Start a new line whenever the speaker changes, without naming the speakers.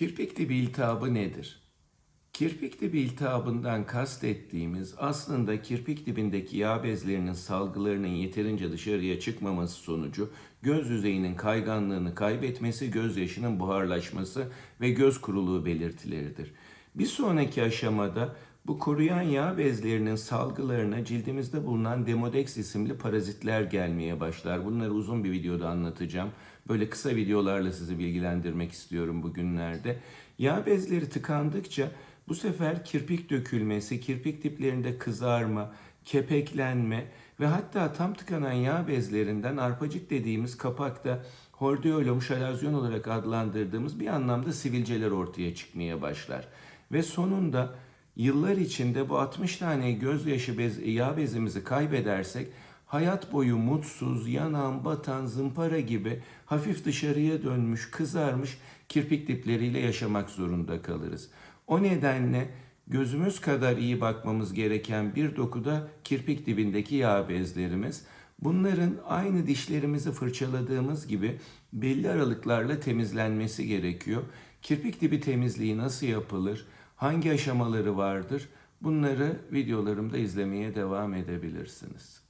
Kirpik dibi iltihabı nedir? Kirpik dibi iltihabından kastettiğimiz aslında kirpik dibindeki yağ bezlerinin salgılarının yeterince dışarıya çıkmaması sonucu göz yüzeyinin kayganlığını kaybetmesi, gözyaşının buharlaşması ve göz kuruluğu belirtileridir. Bir sonraki aşamada bu koruyan yağ bezlerinin salgılarına cildimizde bulunan Demodex isimli parazitler gelmeye başlar. Bunları uzun bir videoda anlatacağım. Böyle kısa videolarla sizi bilgilendirmek istiyorum bugünlerde. Yağ bezleri tıkandıkça bu sefer kirpik dökülmesi, kirpik diplerinde kızarma, kepeklenme ve hatta tam tıkanan yağ bezlerinden arpacık dediğimiz kapakta hordeolum şalazyon olarak adlandırdığımız bir anlamda sivilceler ortaya çıkmaya başlar. Ve sonunda yıllar içinde bu 60 tane gözyaşı bez, yağ bezimizi kaybedersek hayat boyu mutsuz, yanan, batan, zımpara gibi hafif dışarıya dönmüş, kızarmış kirpik dipleriyle yaşamak zorunda kalırız. O nedenle gözümüz kadar iyi bakmamız gereken bir dokuda kirpik dibindeki yağ bezlerimiz. Bunların aynı dişlerimizi fırçaladığımız gibi belli aralıklarla temizlenmesi gerekiyor. Kirpik dibi temizliği nasıl yapılır? Hangi aşamaları vardır? Bunları videolarımda izlemeye devam edebilirsiniz.